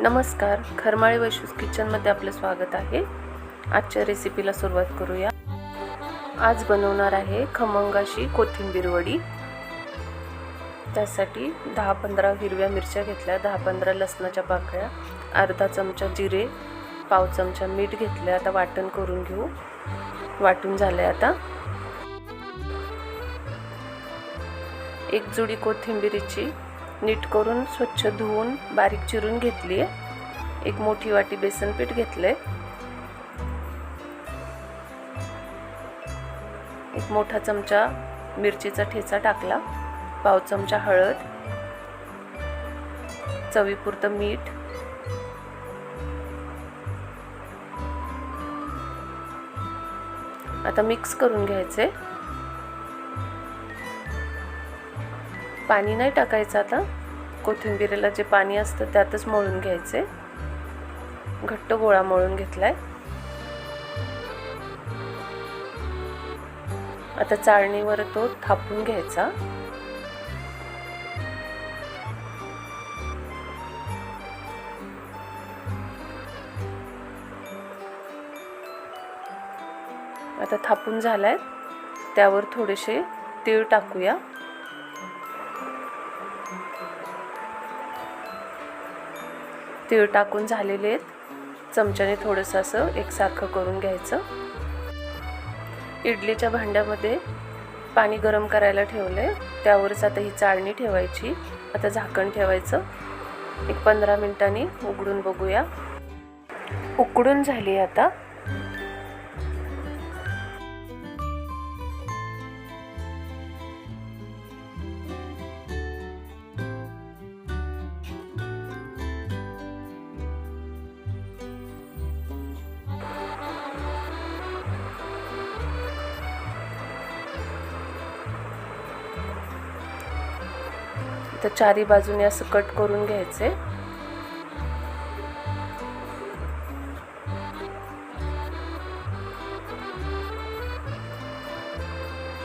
नमस्कार. खरमाळे वैशूस किचनमध्ये आपलं स्वागत आहे. आजच्या रेसिपीला सुरुवात करूया. आज बनवणार आहे खमंगाशी कोथिंबीर वडी. त्यासाठी दहा पंधरा हिरव्या मिरच्या घेतल्या दहा पंधरा लसणाच्या पाकळ्या अर्धा चमचा जिरे पाव चमचा मीठ घेतले आता वाटण करून घेऊ. वाटून झाले आता. एक जुडी कोथिंबिरीची नीट करून स्वच्छ धुवून बारीक चिरून घेतली. आहे एक मोठी वाटी बेसन पीठ आहे एक मोठा चमचा मिरचीचा ठेचा टाकला. पाव चमचा हळद. चवीपुरतं मीठ. आता मिक्स करून घ्यायचे पाणी नाही टाकायचं आता. कोथिंबीरीला जे पाणी असतं त्यातच मळून घ्यायचे. घट्ट गोळा मळून घेतलाय. आता चाळणीवर तो थापून घ्यायचा. आता थापून झालाय. त्यावर थोडेसे तीळ टाकूया. तीळ टाकून झालेले आहेत. चमच्याने थोडंसं असं एकसारखं करून घ्यायचं. इडलीच्या भांड्यामध्ये पाणी गरम करायला ठेवलं आहे त्यावरच आता ही चाळणी ठेवायची. आता झाकण ठेवायचं. एक पंधरा मिनिटांनी उघडून बघूया. उकडून झाली आता. तर चारी बाजूने असं कट करून घ्यायचे.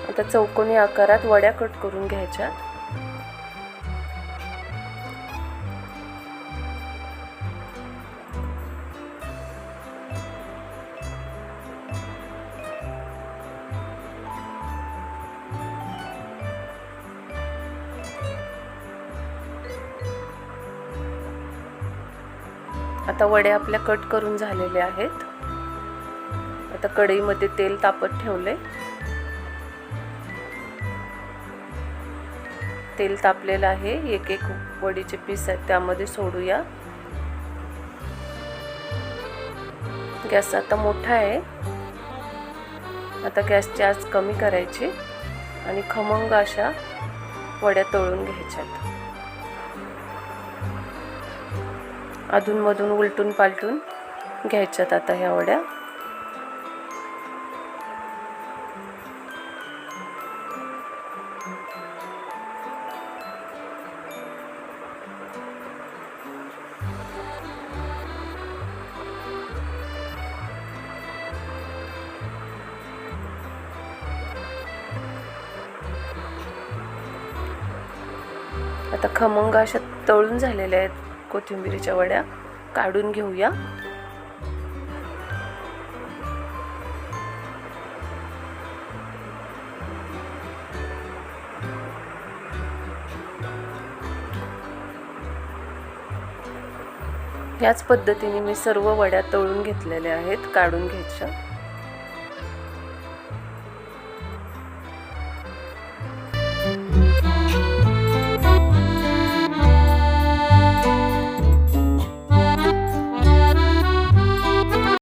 आता चौकोनी आकारात वड्या कट करून घ्यायच्या. आता वडे आपल्या कट करून झालेले आहेत. आता कढईमध्ये तेल तापत ठेवले तेल तापलेलं आहे. एक एक वडीचे पीस आहेत त्यामध्ये सोडूया. गॅस आता मोठा आहे. आता गॅसची आज कमी करायची. आणि खमंग अशा वड्या तळून घ्यायच्यात. अधूनमधून उलटून पालटून घ्यायच्यात आता ह्या वड्या. आता खमंग अशा तळून झालेल्या आहेत. कोथिंबिरीच्या वड्या काढून घेऊया. ह्याच पद्धतीने मी सर्व वड्या तळून घेतलेल्या आहेत काढून घ्यायच्या.